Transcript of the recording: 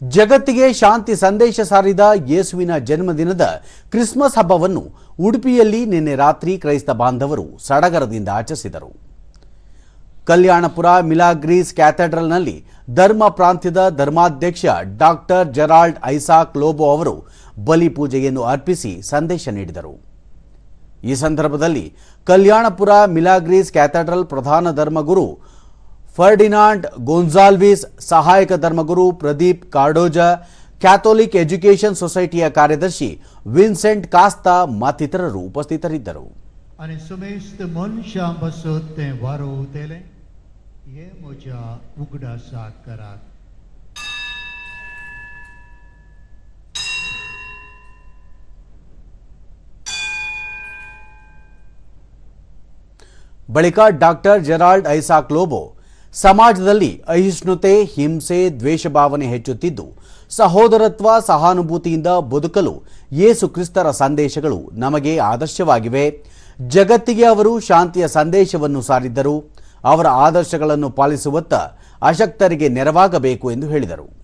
ಜಗತ್ತಿಗೆ ಶಾಂತಿ ಸಂದೇಶ ಸಾರಿದ ಯೇಸುವಿನ ಜನ್ಮದಿನದ ಕ್ರಿಸ್ಮಸ್ ಹಬ್ಬವನ್ನು ಉಡುಪಿಯಲ್ಲಿ ನಿನ್ನೆ ರಾತ್ರಿ ಕ್ರೈಸ್ತ ಬಾಂಧವರು ಸಡಗರದಿಂದ ಆಚರಿಸಿದರು. ಕಲ್ಯಾಣಪುರ, ಮಿಲಾಗ್ರೀಸ್ ಕ್ಯಾಥೆಡ್ರಲ್ನಲ್ಲಿ ಧರ್ಮ ಪ್ರಾಂತ್ಯದ ಧರ್ಮಾಧ್ಯಕ್ಷ ಡಾಕ್ಟರ್ ಜೆರಾಲ್ಡ್ ಐಸಾಕ್ ಲೋಬೋ ಅವರು ಬಲಿ ಪೂಜೆಯನ್ನು ಅರ್ಪಿಸಿ ಸಂದೇಶ ನೀಡಿದರು. ಈ ಸಂದರ್ಭದಲ್ಲಿ ಕಲ್ಯಾಣಪುರ, ಮಿಲಾಗ್ರೀಸ್ ಕ್ಯಾಥೆಡ್ರಲ್ ಪ್ರಧಾನ ಧರ್ಮಗುರು ಫರ್ಡಿನಾಂಡ್ ಗೋನ್ಸಾಲ್ವಿಸ್ ಸಹಾಯಕ ಧರ್ಮಗುರು ಪ್ರದೀಪ್ ಕಾರ್ಡೋಜ ಕ್ಯಾಥೋಲಿಕ್ ಎಜುಕೇಷನ್ ಸೊಸೈಟಿಯ ಕಾರ್ಯದರ್ಶಿ ವಿನ್ಸೆಂಟ್ ಕಾಸ್ತಾ ಮತ್ತಿತರರು ಉಪಸ್ಥಿತರಿದ್ದರು ಬಳಿಕ ಡಾಕ್ಟರ್ ಜೆರಾಲ್ಡ್ ಐಸಾಕ್ ಲೋಬೋ ಸಮಾಜದಲ್ಲಿ ಅಹಿಷ್ಣುತೆ, ಹಿಂಸೆ ದ್ವೇಷ ಭಾವನೆ ಹೆಚ್ಚುತ್ತಿದ್ದು, ಸಹೋದರತ್ವ, ಸಹಾನುಭೂತಿಯಿಂದ ಬದುಕಲು ಯೇಸು ಕ್ರಿಸ್ತರ ಸಂದೇಶಗಳು ನಮಗೆ ಆದರ್ಶವಾಗಿವೆ. ಜಗತ್ತಿಗೆ ಅವರು ಶಾಂತಿಯ ಸಂದೇಶವನ್ನು ಸಾರಿದ್ದರು. ಅವರ ಆದರ್ಶಗಳನ್ನು ಪಾಲಿಸುವತ್ತ ಅಶಕ್ತರಿಗೆ ನೆರವಾಗಬೇಕು ಎಂದು ಹೇಳಿದರು.